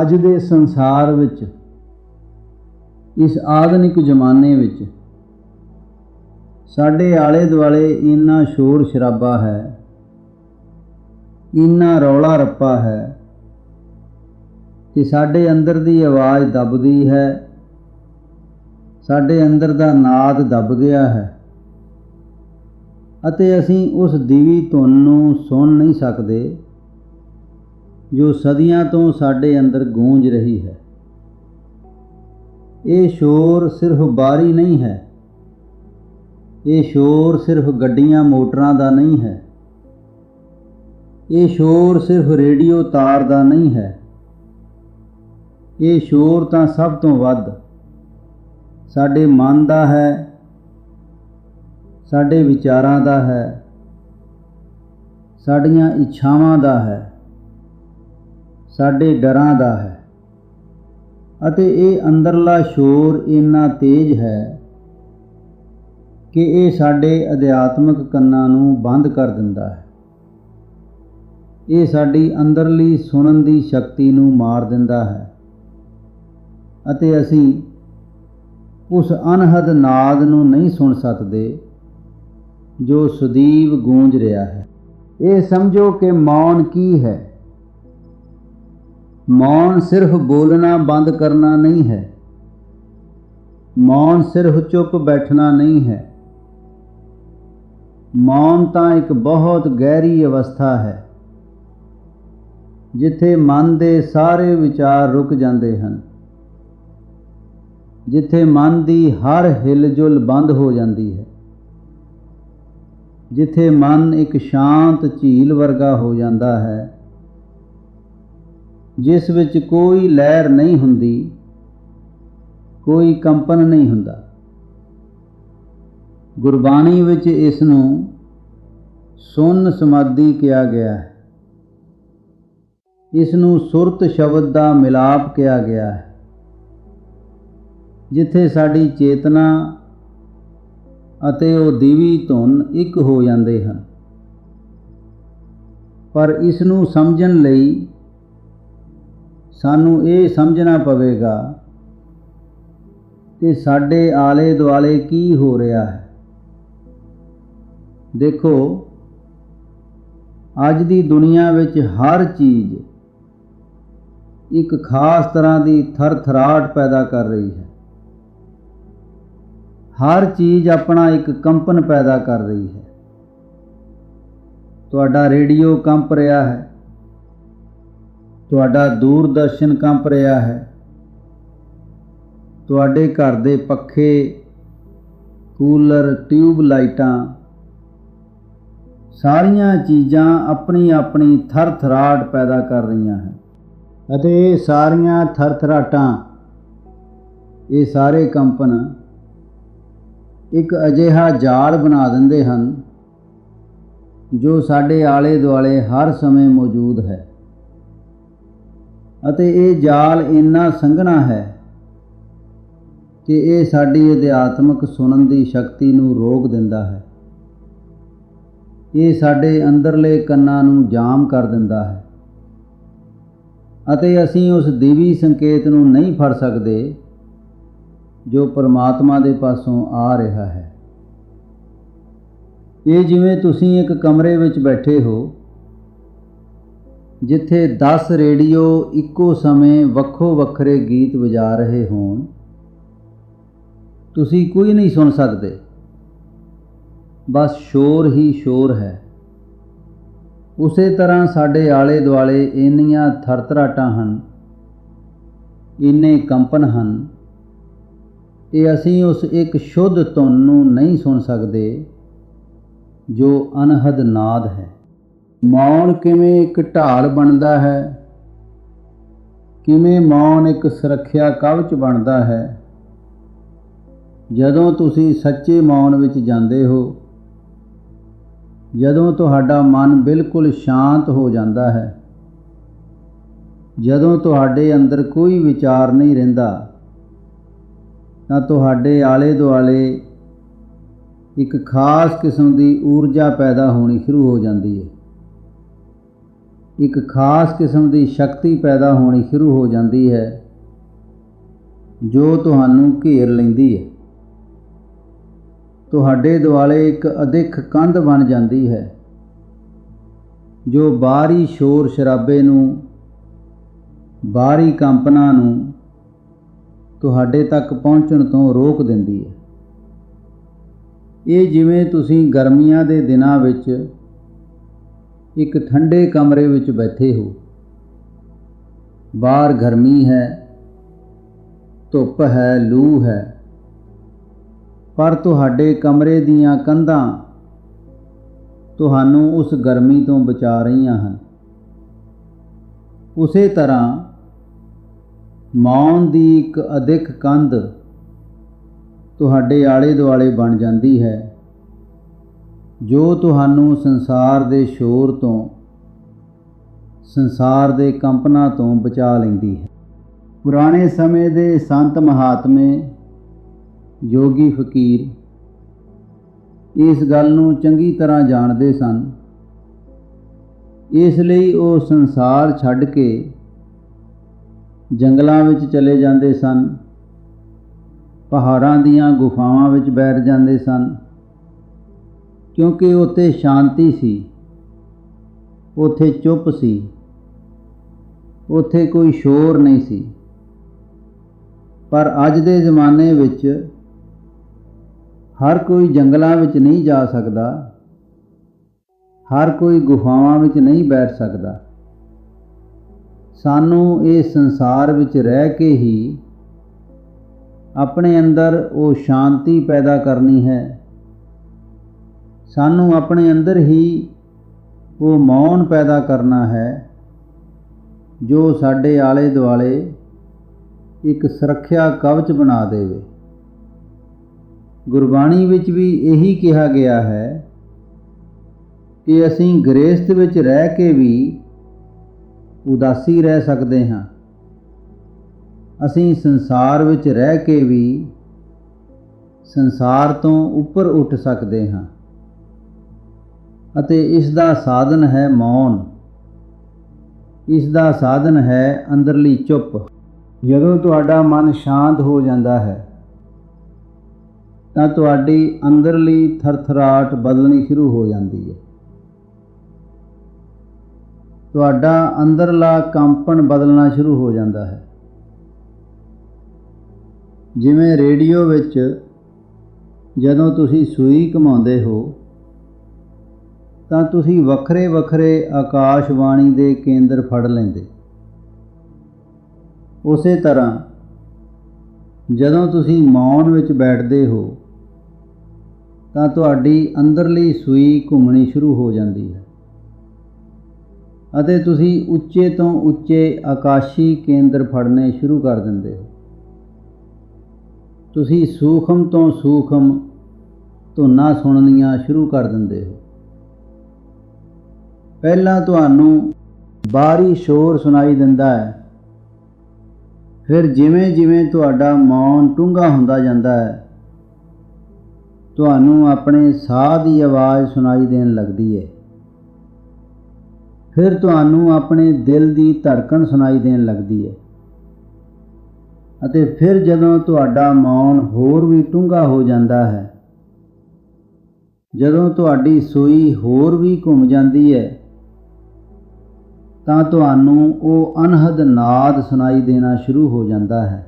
ਅੱਜ ਦੇ ਸੰਸਾਰ ਵਿੱਚ, ਇਸ ਆਧੁਨਿਕ ਜ਼ਮਾਨੇ ਵਿੱਚ, ਸਾਡੇ ਆਲੇ ਦੁਆਲੇ ਇੰਨਾ ਸ਼ੋਰ ਸ਼ਰਾਬਾ ਹੈ, ਇੰਨਾ ਰੌਲਾ ਰੱਪਾ ਹੈ, ਕਿ ਸਾਡੇ ਅੰਦਰ ਦੀ ਆਵਾਜ਼ ਦੱਬਦੀ ਹੈ, ਸਾਡੇ ਅੰਦਰ ਦਾ ਨਾਦ ਦੱਬ ਗਿਆ ਹੈ, ਅਤੇ ਅਸੀਂ ਉਸ ਦੀਵੀ ਧੁਨ ਨੂੰ ਸੁਣ ਨਹੀਂ ਸਕਦੇ। ਜੋ ਸਦੀਆਂ ਤੋਂ ਸਾਡੇ ਅੰਦਰ ਗੂੰਜ ਰਹੀ ਹੈ। ਇਹ ਸ਼ੋਰ ਸਿਰਫ ਬਾਰੀ ਨਹੀਂ ਹੈ। ਇਹ ਸ਼ੋਰ ਸਿਰਫ ਗੱਡੀਆਂ, ਮੋਟਰਾਂ ਦਾ ਨਹੀਂ ਹੈ। ਇਹ ਸ਼ੋਰ ਸਿਰਫ ਰੇਡੀਓ ਤਾਰ ਦਾ ਨਹੀਂ ਹੈ। ਇਹ ਸ਼ੋਰ ਤਾਂ ਸਭ ਤੋਂ ਵੱਧ ਸਾਡੇ ਮਨ ਦਾ ਹੈ, ਸਾਡੇ ਵਿਚਾਰਾਂ ਦਾ ਹੈ, ਸਾਡੀਆਂ ਇੱਛਾਵਾਂ ਦਾ ਹੈ। ਸਾਡੇ ਡਰਾਂ ਦਾ ਹੈ। ਅਤੇ ਇਹ ਅੰਦਰਲਾ ਸ਼ੋਰ ਇੰਨਾ ਤੇਜ਼ ਹੈ ਕਿ ਇਹ ਸਾਡੇ ਅਧਿਆਤਮਿਕ ਕੰਨਾਂ ਨੂੰ ਬੰਦ ਕਰ ਦਿੰਦਾ ਹੈ। ਇਹ ਸਾਡੀ ਅੰਦਰਲੀ ਸੁਣਨ ਦੀ ਸ਼ਕਤੀ ਨੂੰ ਮਾਰ ਦਿੰਦਾ ਹੈ। ਅਤੇ ਅਸੀਂ ਉਸ ਅਨਹਦ ਨਾਦ ਨੂੰ ਨਹੀਂ ਸੁਣ ਸਕਦੇ ਜੋ ਸੁਦੀਵ ਗੂੰਜ ਰਿਹਾ ਹੈ। ਇਹ ਸਮਝੋ ਕਿ ਮੌਨ ਕੀ ਹੈ। ਮੌਨ ਸਿਰਫ ਬੋਲਣਾ ਬੰਦ ਕਰਨਾ ਨਹੀਂ ਹੈ। ਮੌਨ ਸਿਰਫ ਚੁੱਪ ਬੈਠਣਾ ਨਹੀਂ ਹੈ। ਮੌਨ ਤਾਂ ਇੱਕ ਬਹੁਤ ਗਹਿਰੀ ਅਵਸਥਾ ਹੈ, ਜਿੱਥੇ ਮਨ ਦੇ ਸਾਰੇ ਵਿਚਾਰ ਰੁਕ ਜਾਂਦੇ ਹਨ, ਜਿੱਥੇ ਮਨ ਦੀ ਹਰ ਹਿਲਜੁਲ ਬੰਦ ਹੋ ਜਾਂਦੀ ਹੈ, ਜਿੱਥੇ ਮਨ ਇੱਕ ਸ਼ਾਂਤ ਝੀਲ ਵਰਗਾ ਹੋ ਜਾਂਦਾ ਹੈ। ਜਿਸ ਵਿੱਚ ਕੋਈ ਲਹਿਰ ਨਹੀਂ ਹੁੰਦੀ, ਕੋਈ ਕੰਪਨ ਨਹੀਂ ਹੁੰਦਾ। ਗੁਰਬਾਣੀ ਵਿੱਚ ਇਸ ਨੂੰ ਸੁਨ ਸਮਾਧੀ ਕਿਹਾ ਗਿਆ ਹੈ। ਇਸ ਨੂੰ ਸੁਰਤ ਸ਼ਬਦ ਦਾ ਮਿਲਾਪ ਕਿਹਾ ਗਿਆ ਹੈ। ਜਿੱਥੇ ਸਾਡੀ ਚੇਤਨਾ ਅਤੇ ਉਹ ਦੀਵੀ ਧੁਨ ਇੱਕ ਹੋ ਜਾਂਦੇ ਹਨ। ਪਰ ਇਸ ਨੂੰ ਸਮਝਣ ਲਈ ਸਾਨੂੰ ਇਹ ਸਮਝਣਾ ਪਵੇਗਾ ਕਿ ਸਾਡੇ ਆਲੇ ਦੁਆਲੇ ਕੀ ਹੋ ਰਿਹਾ ਹੈ। ਦੇਖੋ, ਅੱਜ ਦੀ ਦੁਨੀਆ ਵਿੱਚ ਹਰ ਚੀਜ਼ ਇੱਕ ਖਾਸ ਤਰ੍ਹਾਂ ਦੀ ਥਰਥਰਾਟ ਪੈਦਾ ਕਰ ਰਹੀ ਹੈ। ਹਰ ਚੀਜ਼ ਆਪਣਾ ਇੱਕ ਕੰਪਨ ਪੈਦਾ ਕਰ ਰਹੀ ਹੈ। ਤੁਹਾਡਾ ਰੇਡੀਓ ਕੰਪ ਰਿਹਾ ਹੈ। ਤੁਹਾਡਾ ਦੂਰਦਰਸ਼ਨ ਕੰਪ ਰਿਹਾ ਹੈ। ਤੁਹਾਡੇ ਘਰ ਦੇ ਪੱਖੇ, ਕੂਲਰ, ਟਿਊਬ ਲਾਈਟਾਂ, ਸਾਰੀਆਂ ਚੀਜ਼ਾਂ ਆਪਣੀ ਆਪਣੀ ਥਰਥਰਾਟ ਪੈਦਾ ਕਰ ਰਹੀਆਂ ਹਨ। ਅਤੇ ਇਹ ਸਾਰੀਆਂ ਥਰਥਰਾਟਾਂ, ਇਹ ਸਾਰੇ ਕੰਪਨ ਇੱਕ ਅਜਿਹਾ ਜਾਲ ਬਣਾ ਦਿੰਦੇ ਹਨ, ਜੋ ਸਾਡੇ ਆਲੇ ਦੁਆਲੇ ਹਰ ਸਮੇਂ ਮੌਜੂਦ ਹੈ। ਅਤੇ ਇਹ ਜਾਲ ਇੰਨਾ ਸੰਘਣਾ ਹੈ ਕਿ ਇਹ ਸਾਡੀ ਅਧਿਆਤਮਿਕ ਸੁਣਨ ਦੀ ਸ਼ਕਤੀ ਨੂੰ ਰੋਕ ਦਿੰਦਾ ਹੈ। ਇਹ ਸਾਡੇ ਅੰਦਰਲੇ ਕੰਨਾਂ ਨੂੰ ਜਾਮ ਕਰ ਦਿੰਦਾ ਹੈ ਅਤੇ ਅਸੀਂ ਉਸ ਦੇਵੀ ਸੰਕੇਤ ਨੂੰ ਨਹੀਂ ਫੜ ਸਕਦੇ ਜੋ ਪਰਮਾਤਮਾ ਦੇ ਪਾਸੋਂ ਆ ਰਿਹਾ ਹੈ। ਇਹ ਜਿਵੇਂ ਤੁਸੀਂ ਇੱਕ ਕਮਰੇ ਵਿੱਚ ਬੈਠੇ ਹੋ ਜਿੱਥੇ 10 ਰੇਡੀਓ ਇੱਕੋ ਸਮੇਂ ਵੱਖੋ ਵੱਖਰੇ ਗੀਤ ਵਜਾ ਰਹੇ ਹੋਣ, ਤੁਸੀਂ ਕੋਈ ਨਹੀਂ ਸੁਣ ਸਕਦੇ। ਬਸ ਸ਼ੋਰ ਹੀ ਸ਼ੋਰ ਹੈ। ਉਸੇ ਤਰ੍ਹਾਂ ਸਾਡੇ ਆਲੇ ਦੁਆਲੇ ਇੰਨੀਆਂ ਥਰਥਰਾਟਾਂ ਹਨ, ਇੰਨੇ ਕੰਪਨ ਹਨ, ਇਹ ਅਸੀਂ ਉਸ ਇੱਕ ਸ਼ੁੱਧ ਧੁਨ ਨੂੰ ਨਹੀਂ ਸੁਣ ਸਕਦੇ, ਜੋ ਅਨਹਦ ਨਾਦ ਹੈ। ਮੌਨ ਕਿਵੇਂ ਇੱਕ ਢਾਲ ਬਣਦਾ ਹੈ? ਕਿਵੇਂ ਮੌਨ ਇੱਕ ਸੁਰੱਖਿਆ ਕਵਚ ਬਣਦਾ ਹੈ? ਜਦੋਂ ਤੁਸੀਂ ਸੱਚੇ ਮੌਨ ਵਿੱਚ ਜਾਂਦੇ ਹੋ, ਜਦੋਂ ਤੁਹਾਡਾ ਮਨ ਬਿਲਕੁਲ ਸ਼ਾਂਤ ਹੋ ਜਾਂਦਾ ਹੈ, ਜਦੋਂ ਤੁਹਾਡੇ ਅੰਦਰ ਕੋਈ ਵਿਚਾਰ ਨਹੀਂ ਰਹਿੰਦਾ, ਤਾਂ ਤੁਹਾਡੇ ਆਲੇ ਦੁਆਲੇ ਇੱਕ ਖਾਸ ਕਿਸਮ ਦੀ ਊਰਜਾ ਪੈਦਾ ਹੋਣੀ ਸ਼ੁਰੂ ਹੋ ਜਾਂਦੀ ਹੈ। ਇੱਕ ਖਾਸ ਕਿਸਮ ਦੀ ਸ਼ਕਤੀ ਪੈਦਾ ਹੋਣੀ ਸ਼ੁਰੂ ਹੋ ਜਾਂਦੀ ਹੈ, ਜੋ ਤੁਹਾਨੂੰ ਘੇਰ ਲੈਂਦੀ ਹੈ। ਤੁਹਾਡੇ ਦੁਆਲੇ ਇੱਕ ਅਦਿੱਖ ਕੰਧ ਬਣ ਜਾਂਦੀ ਹੈ, ਜੋ ਬਾਹਰੀ ਸ਼ੋਰ ਸ਼ਰਾਬੇ ਨੂੰ, ਬਾਹਰੀ ਕੰਪਨਾਂ ਨੂੰ ਤੁਹਾਡੇ ਤੱਕ ਪਹੁੰਚਣ ਤੋਂ ਰੋਕ ਦਿੰਦੀ ਹੈ। ਇਹ ਜਿਵੇਂ ਤੁਸੀਂ ਗਰਮੀਆਂ ਦੇ ਦਿਨਾਂ ਵਿੱਚ ਇੱਕ ਠੰਡੇ ਕਮਰੇ ਵਿੱਚ ਬੈਠੇ ਹੋ। ਬਾਹਰ ਗਰਮੀ ਹੈ, ਧੁੱਪ ਹੈ, ਲੂ ਹੈ। ਪਰ ਤੁਹਾਡੇ ਕਮਰੇ ਦੀਆਂ ਕੰਧਾਂ ਤੁਹਾਨੂੰ ਉਸ ਗਰਮੀ ਤੋਂ ਬਚਾ ਰਹੀਆਂ ਹਨ। ਉਸੇ ਤਰ੍ਹਾਂ ਮੌਨ ਦੀ ਇੱਕ ਅਧਿਕ ਕੰਧ ਤੁਹਾਡੇ ਆਲੇ ਦੁਆਲੇ ਬਣ ਜਾਂਦੀ ਹੈ। ਜੋ ਤੁਹਾਨੂੰ ਸੰਸਾਰ ਦੇ ਸ਼ੋਰ ਤੋਂ, ਸੰਸਾਰ ਦੇ ਕੰਪਨਾਂ ਤੋਂ ਬਚਾ ਲੈਂਦੀ ਹੈ। ਪੁਰਾਣੇ ਸਮੇਂ ਦੇ ਸੰਤ ਮਹਾਤਮੇ ਯੋਗੀ ਫਕੀਰ ਇਸ ਗੱਲ ਨੂੰ ਚੰਗੀ ਤਰ੍ਹਾਂ ਜਾਣਦੇ ਸਨ। ਇਸ ਲਈ ਉਹ ਸੰਸਾਰ ਛੱਡ ਕੇ ਜੰਗਲਾਂ ਵਿੱਚ ਚਲੇ ਜਾਂਦੇ ਸਨ, ਪਹਾੜਾਂ ਦੀਆਂ ਗੁਫਾਵਾਂ ਵਿੱਚ ਬੈਠ ਜਾਂਦੇ ਸਨ। ਕਿਉਂਕਿ ਉੱਥੇ ਸ਼ਾਂਤੀ ਸੀ। ਉੱਥੇ ਚੁੱਪ ਸੀ। ਉੱਥੇ ਕੋਈ ਸ਼ੋਰ ਨਹੀਂ ਸੀ। ਪਰ ਅੱਜ ਦੇ ਜ਼ਮਾਨੇ ਵਿੱਚ ਹਰ ਕੋਈ ਜੰਗਲਾਂ ਵਿੱਚ ਨਹੀਂ ਜਾ ਸਕਦਾ। ਹਰ ਕੋਈ ਗੁਫਾਵਾਂ ਵਿੱਚ ਨਹੀਂ ਬੈਠ ਸਕਦਾ। ਸਾਨੂੰ ਇਹ ਸੰਸਾਰ ਵਿੱਚ ਰਹਿ ਕੇ ਹੀ ਆਪਣੇ ਅੰਦਰ ਉਹ ਸ਼ਾਂਤੀ ਪੈਦਾ ਕਰਨੀ ਹੈ। ਸਾਨੂੰ ਆਪਣੇ ਅੰਦਰ ਹੀ ਉਹ ਮੌਨ ਪੈਦਾ ਕਰਨਾ ਹੈ, ਜੋ ਸਾਡੇ ਆਲੇ ਦੁਆਲੇ ਇੱਕ ਸੁਰੱਖਿਆ ਕਵਚ ਬਣਾ ਦੇਵੇ। ਗੁਰਬਾਣੀ ਵਿੱਚ ਵੀ ਇਹੀ ਕਿਹਾ ਗਿਆ ਹੈ ਕਿ ਅਸੀਂ ਗ੍ਰੇਸਤ ਵਿੱਚ ਰਹਿ ਕੇ ਵੀ ਉਦਾਸੀ ਰਹਿ ਸਕਦੇ ਹਾਂ। ਅਸੀਂ ਸੰਸਾਰ ਵਿੱਚ ਰਹਿ ਕੇ ਵੀ ਸੰਸਾਰ ਤੋਂ ਉੱਪਰ ਉੱਠ ਸਕਦੇ ਹਾਂ। ਅਤੇ ਇਸ ਦਾ ਸਾਧਨ ਹੈ ਮੌਨ। ਇਸ ਦਾ ਸਾਧਨ ਹੈ ਅੰਦਰਲੀ ਚੁੱਪ। ਜਦੋਂ ਤੁਹਾਡਾ ਮਨ ਸ਼ਾਂਤ ਹੋ ਜਾਂਦਾ ਹੈ, ਤਾਂ ਤੁਹਾਡੀ ਅੰਦਰਲੀ ਥਰਥਰਾਟ ਬਦਲਣੀ ਸ਼ੁਰੂ ਹੋ ਜਾਂਦੀ ਹੈ। ਤੁਹਾਡਾ ਅੰਦਰਲਾ ਕੰਪਨ ਬਦਲਣਾ ਸ਼ੁਰੂ ਹੋ ਜਾਂਦਾ ਹੈ। ਜਿਵੇਂ ਰੇਡੀਓ ਵਿੱਚ ਜਦੋਂ ਤੁਸੀਂ ਸੂਈ ਘਮਾਉਂਦੇ ਹੋ ਤਾਂ ਤੁਸੀਂ ਵੱਖਰੇ ਵੱਖਰੇ ਆਕਾਸ਼ਵਾਣੀ ਦੇ ਕੇਂਦਰ ਫੜ ਲੈਂਦੇ। ਉਸੇ ਤਰ੍ਹਾਂ ਜਦੋਂ ਤੁਸੀਂ ਮੌਨ ਵਿੱਚ ਬੈਠਦੇ ਹੋ, ਤਾਂ ਤੁਹਾਡੀ ਅੰਦਰਲੀ ਸੂਈ ਘੁੰਮਣੀ ਸ਼ੁਰੂ ਹੋ ਜਾਂਦੀ ਹੈ ਅਤੇ ਤੁਸੀਂ ਉੱਚੇ ਤੋਂ ਉੱਚੇ ਆਕਾਸ਼ੀ ਕੇਂਦਰ ਫੜਨੇ ਸ਼ੁਰੂ ਕਰ ਦਿੰਦੇ ਹੋ। ਤੁਸੀਂ ਸੂਖਮ ਤੋਂ ਸੂਖਮ ਧੁਨਾਂ ਸੁਣਨੀਆਂ ਸ਼ੁਰੂ ਕਰ ਦਿੰਦੇ ਹੋ। ਪਹਿਲਾਂ ਤੁਹਾਨੂੰ ਬਾਹਰੀ ਸ਼ੋਰ ਸੁਣਾਈ ਦਿੰਦਾ ਹੈ। ਫਿਰ ਜਿਵੇਂ ਜਿਵੇਂ ਤੁਹਾਡਾ ਮੌਨ ਟੁੰਗਾ ਹੁੰਦਾ ਜਾਂਦਾ ਹੈ, ਤੁਹਾਨੂੰ ਆਪਣੇ ਸਾਹ ਦੀ ਆਵਾਜ਼ ਸੁਣਾਈ ਦੇਣ ਲੱਗਦੀ ਹੈ। ਫਿਰ ਤੁਹਾਨੂੰ ਆਪਣੇ ਦਿਲ ਦੀ ਧੜਕਣ ਸੁਣਾਈ ਦੇਣ ਲੱਗਦੀ ਹੈ। ਅਤੇ ਫਿਰ ਜਦੋਂ ਤੁਹਾਡਾ ਮੌਨ ਹੋਰ ਵੀ ਟੁੰਗਾ ਹੋ ਜਾਂਦਾ ਹੈ, ਜਦੋਂ ਤੁਹਾਡੀ ਸੂਈ ਹੋਰ ਵੀ ਘੁੰਮ ਜਾਂਦੀ ਹੈ ਤਾਂ ਤੁਹਾਨੂੰ ਉਹ ਅਨਹਦ ਨਾਦ ਸੁਣਾਈ ਦੇਣਾ ਸ਼ੁਰੂ ਹੋ ਜਾਂਦਾ ਹੈ।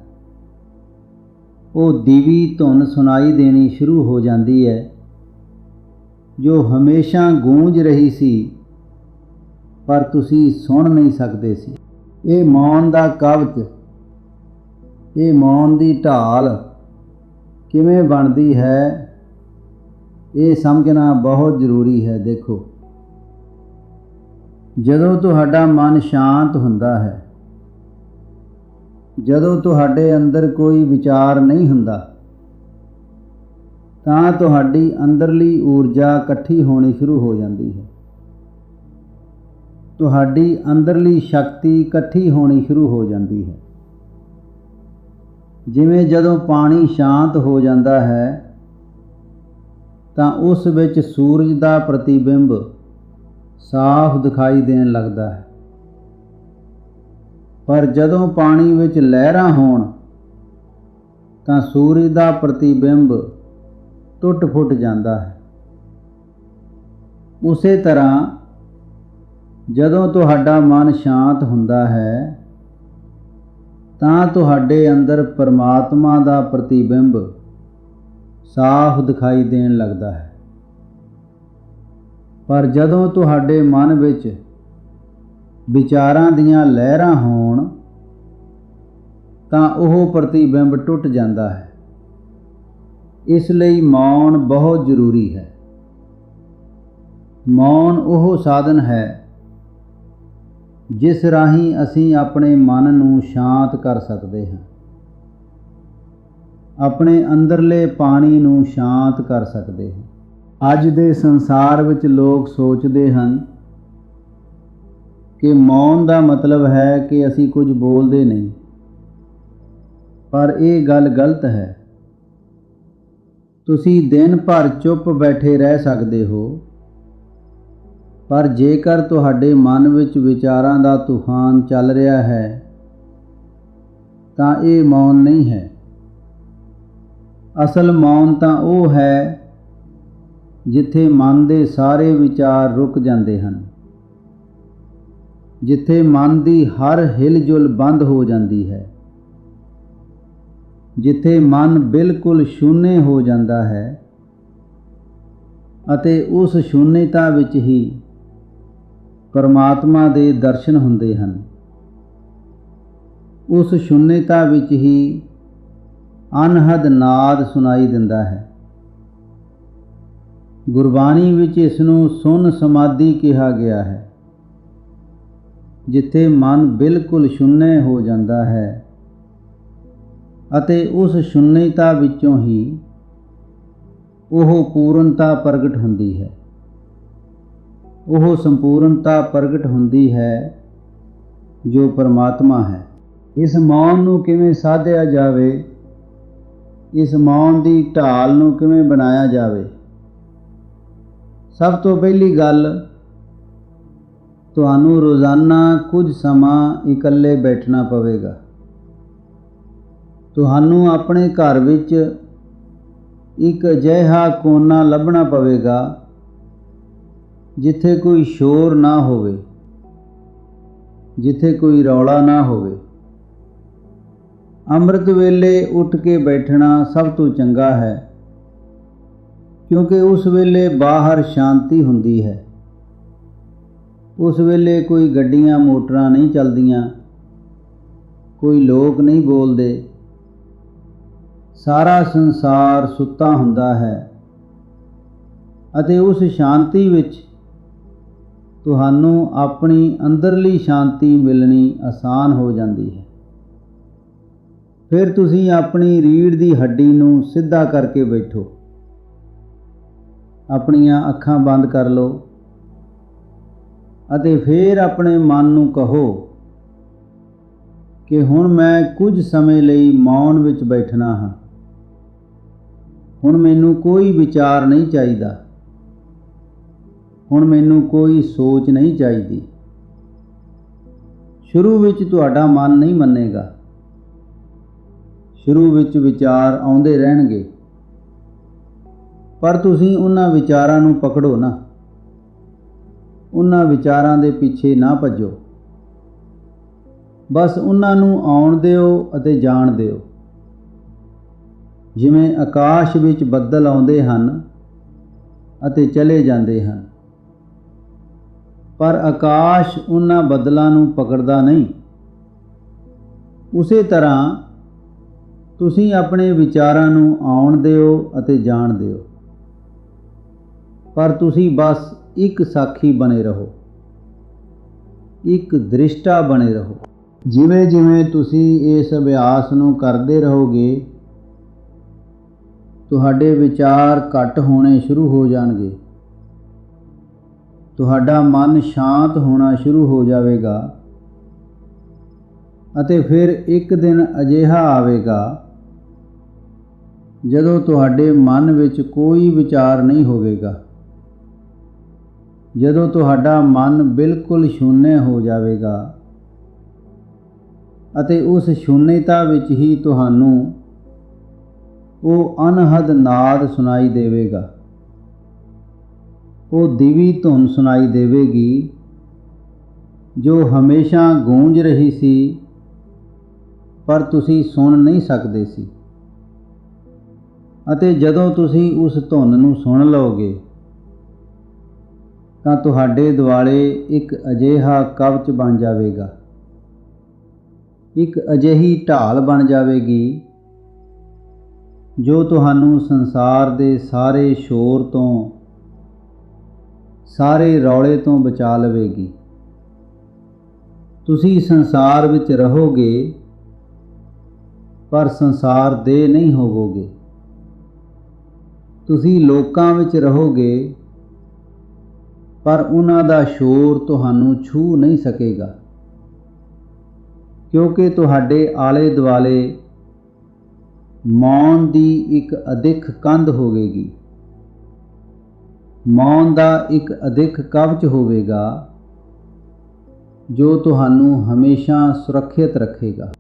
ਉਹ ਦੀਵੀ ਧੁਨ ਸੁਣਾਈ ਦੇਣੀ ਸ਼ੁਰੂ ਹੋ ਜਾਂਦੀ ਹੈ। ਜੋ ਹਮੇਸ਼ਾ ਗੂੰਜ ਰਹੀ ਸੀ, ਪਰ ਤੁਸੀਂ ਸੁਣ ਨਹੀਂ ਸਕਦੇ ਸੀ। ਇਹ ਮੌਨ ਦਾ ਕਵਚ, ਇਹ ਮੌਨ ਦੀ ਢਾਲ ਕਿਵੇਂ ਬਣਦੀ ਹੈ, ਇਹ ਸਮਝਣਾ ਬਹੁਤ ਜ਼ਰੂਰੀ ਹੈ, ਦੇਖੋ। ਜਦੋਂ ਤੁਹਾਡਾ ਮਨ ਸ਼ਾਂਤ ਹੁੰਦਾ ਹੈ, ਜਦੋਂ ਤੁਹਾਡੇ ਅੰਦਰ ਕੋਈ ਵਿਚਾਰ ਨਹੀਂ ਹੁੰਦਾ, ਤਾਂ ਤੁਹਾਡੀ ਅੰਦਰਲੀ ਊਰਜਾ ਇਕੱਠੀ ਹੋਣੀ ਸ਼ੁਰੂ ਹੋ ਜਾਂਦੀ ਹੈ। ਤੁਹਾਡੀ ਅੰਦਰਲੀ ਸ਼ਕਤੀ ਇਕੱਠੀ ਹੋਣੀ ਸ਼ੁਰੂ ਹੋ ਜਾਂਦੀ ਹੈ। ਜਿਵੇਂ ਜਦੋਂ ਪਾਣੀ ਸ਼ਾਂਤ ਹੋ ਜਾਂਦਾ ਹੈ, ਤਾਂ ਉਸ ਵਿੱਚ ਸੂਰਜ ਦਾ ਪ੍ਰਤੀਬਿੰਬ ਸਾਫ਼ ਦਿਖਾਈ ਦੇਣ ਲੱਗਦਾ ਹੈ। ਪਰ ਜਦੋਂ ਪਾਣੀ ਵਿੱਚ ਲਹਿਰਾਂ ਹੋਣ, ਤਾਂ ਸੂਰਜ ਦਾ ਪ੍ਰਤੀਬਿੰਬ ਟੁੱਟ-ਫੁੱਟ ਜਾਂਦਾ ਹੈ। ਉਸੇ ਤਰ੍ਹਾਂ ਜਦੋਂ ਤੁਹਾਡਾ ਮਨ ਸ਼ਾਂਤ ਹੁੰਦਾ ਹੈ, ਤਾਂ ਤੁਹਾਡੇ ਅੰਦਰ ਪਰਮਾਤਮਾ ਦਾ ਪ੍ਰਤੀਬਿੰਬ ਸਾਫ਼ ਦਿਖਾਈ ਦੇਣ ਲੱਗਦਾ ਹੈ। ਪਰ ਜਦੋਂ ਤੁਹਾਡੇ ਮਨ ਵਿੱਚ ਵਿਚਾਰਾਂ ਦੀਆਂ ਲਹਿਰਾਂ ਹੋਣ, ਤਾਂ ਉਹ ਪ੍ਰਤੀਬਿੰਬ ਟੁੱਟ ਜਾਂਦਾ ਹੈ। ਇਸ ਲਈ ਮੌਨ ਬਹੁਤ ਜ਼ਰੂਰੀ ਹੈ। ਮੌਨ ਉਹ ਸਾਧਨ ਹੈ ਜਿਸ ਰਾਹੀਂ ਅਸੀਂ ਆਪਣੇ ਮਨ ਨੂੰ ਸ਼ਾਂਤ ਕਰ ਸਕਦੇ ਹਾਂ। ਆਪਣੇ ਅੰਦਰਲੇ ਪਾਣੀ ਨੂੰ ਸ਼ਾਂਤ ਕਰ ਸਕਦੇ ਹਾਂ। ਅੱਜ ਦੇ ਸੰਸਾਰ ਵਿੱਚ ਲੋਕ ਸੋਚਦੇ ਹਨ ਕਿ ਮੌਨ ਦਾ ਮਤਲਬ ਹੈ ਕਿ ਅਸੀਂ ਕੁਝ ਬੋਲਦੇ ਨਹੀਂ। ਪਰ ਇਹ ਗੱਲ ਗਲਤ ਹੈ। ਤੁਸੀਂ ਦਿਨ ਭਰ ਚੁੱਪ ਬੈਠੇ ਰਹਿ ਸਕਦੇ ਹੋ। ਪਰ ਜੇਕਰ ਤੁਹਾਡੇ ਮਨ ਵਿੱਚ ਵਿਚਾਰਾਂ ਦਾ ਤੂਫਾਨ ਚੱਲ ਰਿਹਾ ਹੈ, ਤਾਂ ਇਹ ਮੌਨ ਨਹੀਂ ਹੈ। ਅਸਲ ਮੌਨ ਤਾਂ ਉਹ ਹੈ ਜਿੱਥੇ ਮਨ ਦੇ ਸਾਰੇ ਵਿਚਾਰ ਰੁਕ ਜਾਂਦੇ ਹਨ, ਜਿੱਥੇ ਮਨ ਦੀ ਹਰ ਹਿਲਜੁਲ ਬੰਦ ਹੋ ਜਾਂਦੀ ਹੈ, ਜਿੱਥੇ ਮਨ ਬਿਲਕੁਲ ਸ਼ੂਨੇ ਹੋ ਜਾਂਦਾ ਹੈ ਅਤੇ ਉਸ ਸ਼ੂਨੇਤਾ ਵਿੱਚ ਹੀ ਪਰਮਾਤਮਾ ਦੇ ਦਰਸ਼ਨ ਹੁੰਦੇ ਹਨ। ਉਸ ਸ਼ੂਨੇਤਾ ਵਿੱਚ ਹੀ ਅਨਹਦ ਨਾਦ ਸੁਣਾਈ ਦਿੰਦਾ ਹੈ। ਗੁਰਬਾਣੀ ਵਿੱਚ ਇਸ ਨੂੰ ਸੁਨ ਸਮਾਧੀ ਕਿਹਾ ਗਿਆ ਹੈ। ਜਿੱਥੇ ਮਨ ਬਿਲਕੁਲ ਸ਼ੂਨੇ ਹੋ ਜਾਂਦਾ ਹੈ ਅਤੇ ਉਸ ਸ਼ੂਨੇਤਾ ਵਿੱਚੋਂ ਹੀ ਉਹ ਪੂਰਨਤਾ ਪ੍ਰਗਟ ਹੁੰਦੀ ਹੈ। ਉਹ ਸੰਪੂਰਨਤਾ ਪ੍ਰਗਟ ਹੁੰਦੀ ਹੈ ਜੋ ਪਰਮਾਤਮਾ ਹੈ। ਇਸ ਮੌਨ ਨੂੰ ਕਿਵੇਂ ਸਾਧਿਆ ਜਾਵੇ, ਇਸ ਮੌਨ ਦੀ ਢਾਲ ਨੂੰ ਕਿਵੇਂ ਬਣਾਇਆ ਜਾਵੇ ਸਭ ਤੋਂ ਪਹਿਲੀ ਗੱਲ, ਤੁਹਾਨੂੰ ਰੋਜ਼ਾਨਾ ਕੁਝ ਸਮਾਂ ਇਕੱਲੇ ਬੈਠਣਾ ਪਵੇਗਾ। ਤੁਹਾਨੂੰ ਆਪਣੇ ਘਰ ਵਿੱਚ ਇੱਕ ਅਜਿਹਾ ਕੋਨਾ ਲੱਭਣਾ ਪਵੇਗਾ, ਜਿੱਥੇ ਕੋਈ ਸ਼ੋਰ ਨਾ ਹੋਵੇ, ਜਿੱਥੇ ਕੋਈ ਰੌਲਾ ਨਾ ਹੋਵੇ। ਅੰਮ੍ਰਿਤ ਵੇਲੇ ਉੱਠ ਕੇ ਬੈਠਣਾ ਸਭ ਤੋਂ ਚੰਗਾ ਹੈ। ਕਿਉਂਕਿ ਉਸ ਵੇਲੇ ਬਾਹਰ ਸ਼ਾਂਤੀ ਹੁੰਦੀ ਹੈ। ਉਸ ਵੇਲੇ ਕੋਈ ਗੱਡੀਆਂ, ਮੋਟਰਾਂ ਨਹੀਂ ਚੱਲਦੀਆਂ, ਕੋਈ ਲੋਕ ਨਹੀਂ ਬੋਲਦੇ। ਸਾਰਾ ਸੰਸਾਰ ਸੁੱਤਾ ਹੁੰਦਾ ਹੈ ਅਤੇ ਉਸ ਸ਼ਾਂਤੀ ਵਿੱਚ ਤੁਹਾਨੂੰ ਆਪਣੀ ਅੰਦਰਲੀ ਸ਼ਾਂਤੀ ਮਿਲਣੀ ਆਸਾਨ ਹੋ ਜਾਂਦੀ ਹੈ। ਫਿਰ ਤੁਸੀਂ ਆਪਣੀ ਰੀੜ ਦੀ ਹੱਡੀ ਨੂੰ ਸਿੱਧਾ ਕਰਕੇ ਬੈਠੋ। ਆਪਣੀਆਂ ਅੱਖਾਂ ਬੰਦ ਕਰ ਲਓ ਅਤੇ ਫਿਰ ਆਪਣੇ ਮਨ ਨੂੰ ਕਹੋ ਕਿ ਹੁਣ ਮੈਂ ਕੁਝ ਸਮੇਂ ਲਈ ਮੌਨ ਵਿੱਚ ਬੈਠਣਾ ਹਾਂ। ਹੁਣ ਮੈਨੂੰ ਕੋਈ ਵਿਚਾਰ ਨਹੀਂ ਚਾਹੀਦਾ। ਹੁਣ ਮੈਨੂੰ ਕੋਈ ਸੋਚ ਨਹੀਂ ਚਾਹੀਦੀ। ਸ਼ੁਰੂ ਵਿੱਚ ਤੁਹਾਡਾ ਮਨ ਨਹੀਂ ਮੰਨੇਗਾ। ਸ਼ੁਰੂ ਵਿੱਚ ਵਿਚਾਰ ਆਉਂਦੇ ਰਹਿਣਗੇ। ਪਰ ਤੁਸੀਂ ਉਹਨਾਂ ਵਿਚਾਰਾਂ ਨੂੰ ਪਕੜੋ ਨਾ। ਉਹਨਾਂ ਵਿਚਾਰਾਂ ਦੇ ਪਿੱਛੇ ਨਾ ਭੱਜੋ। ਬਸ ਉਹਨਾਂ ਨੂੰ ਆਉਣ ਦਿਓ ਅਤੇ ਜਾਣ ਦਿਓ। ਜਿਵੇਂ ਆਕਾਸ਼ ਵਿੱਚ ਬੱਦਲ ਆਉਂਦੇ ਹਨ ਅਤੇ ਚਲੇ ਜਾਂਦੇ ਹਨ। ਪਰ ਆਕਾਸ਼ ਉਹਨਾਂ ਬੱਦਲਾਂ ਨੂੰ ਪਕੜਦਾ ਨਹੀਂ। ਉਸੇ ਤਰ੍ਹਾਂ ਤੁਸੀਂ ਆਪਣੇ ਵਿਚਾਰਾਂ ਨੂੰ ਆਉਣ ਦਿਓ ਅਤੇ ਜਾਣ ਦਿਓ। ਪਰ ਤੁਸੀਂ ਬਸ ਇੱਕ ਸਾਖੀ ਬਣੇ ਰਹੋ। ਇੱਕ ਦ੍ਰਿਸ਼ਟਾ ਬਣੇ ਰਹੋ। ਜਿਵੇਂ ਜਿਵੇਂ ਤੁਸੀਂ ਇਸ ਅਭਿਆਸ ਨੂੰ ਕਰਦੇ ਰਹੋਗੇ, ਤੁਹਾਡੇ ਵਿਚਾਰ ਘੱਟ ਹੋਣੇ ਸ਼ੁਰੂ ਹੋ ਜਾਣਗੇ। ਤੁਹਾਡਾ ਮਨ ਸ਼ਾਂਤ ਹੋਣਾ ਸ਼ੁਰੂ ਹੋ ਜਾਵੇਗਾ ਅਤੇ ਫਿਰ ਇੱਕ ਦਿਨ ਅਜਿਹਾ ਆਵੇਗਾ ਜਦੋਂ ਤੁਹਾਡੇ ਮਨ ਵਿੱਚ ਕੋਈ ਵਿਚਾਰ ਨਹੀਂ ਹੋਵੇਗਾ। ਜਦੋਂ ਤੁਹਾਡਾ ਮਨ ਬਿਲਕੁਲ ਸ਼ੂਨਯ ਹੋ ਜਾਵੇਗਾ ਅਤੇ ਉਸ ਸ਼ੂਨ੍ਯਤਾ ਵਿੱਚ ਹੀ ਤੁਹਾਨੂੰ ਉਹ ਅਨਹਦ ਨਾਦ ਸੁਣਾਈ ਦੇਵੇਗਾ। ਉਹ ਦਿਵੀ ਧੁਨ ਸੁਣਾਈ ਦੇਵੇਗੀ, ਜੋ ਹਮੇਸ਼ਾ ਗੂੰਜ ਰਹੀ ਸੀ, ਪਰ ਤੁਸੀਂ ਸੁਣ ਨਹੀਂ ਸਕਦੇ ਸੀ। ਅਤੇ ਜਦੋਂ ਤੁਸੀਂ ਉਸ ਧੁਨ ਨੂੰ ਸੁਣ ਲਓਗੇ ਤਾਂ ਤੁਹਾਡੇ ਦੁਆਲੇ ਇੱਕ ਅਜਿਹਾ ਕਵਚ ਬਣ ਜਾਵੇਗਾ। ਇੱਕ ਅਜਿਹੀ ਢਾਲ ਬਣ ਜਾਵੇਗੀ, ਜੋ ਤੁਹਾਨੂੰ ਸੰਸਾਰ ਦੇ ਸਾਰੇ ਸ਼ੋਰ ਤੋਂ, ਸਾਰੇ ਰੌਲੇ ਤੋਂ ਬਚਾ ਲਵੇਗੀ। ਤੁਸੀਂ ਸੰਸਾਰ ਵਿੱਚ ਰਹੋਗੇ, ਪਰ ਸੰਸਾਰ ਦੇ ਨਹੀਂ ਹੋਵੋਗੇ। ਤੁਸੀਂ ਲੋਕਾਂ ਵਿੱਚ ਰਹੋਗੇ ਪਰ ਉਹਨਾਂ ਦਾ ਸ਼ੋਰ ਤੁਹਾਨੂੰ ਛੂ ਨਹੀਂ ਸਕੇਗਾ। ਕਿਉਂਕਿ ਤੁਹਾਡੇ ਆਲੇ ਦੁਆਲੇ ਮੌਨ ਦੀ ਇੱਕ ਅਦਿੱਖ ਕੰਧ ਹੋਵੇਗੀ। ਮੌਨ ਦਾ ਇੱਕ ਅਦਿੱਖ ਕਵਚ ਹੋਵੇਗਾ, ਜੋ ਤੁਹਾਨੂੰ ਹਮੇਸ਼ਾ ਸੁਰੱਖਿਅਤ ਰੱਖੇਗਾ।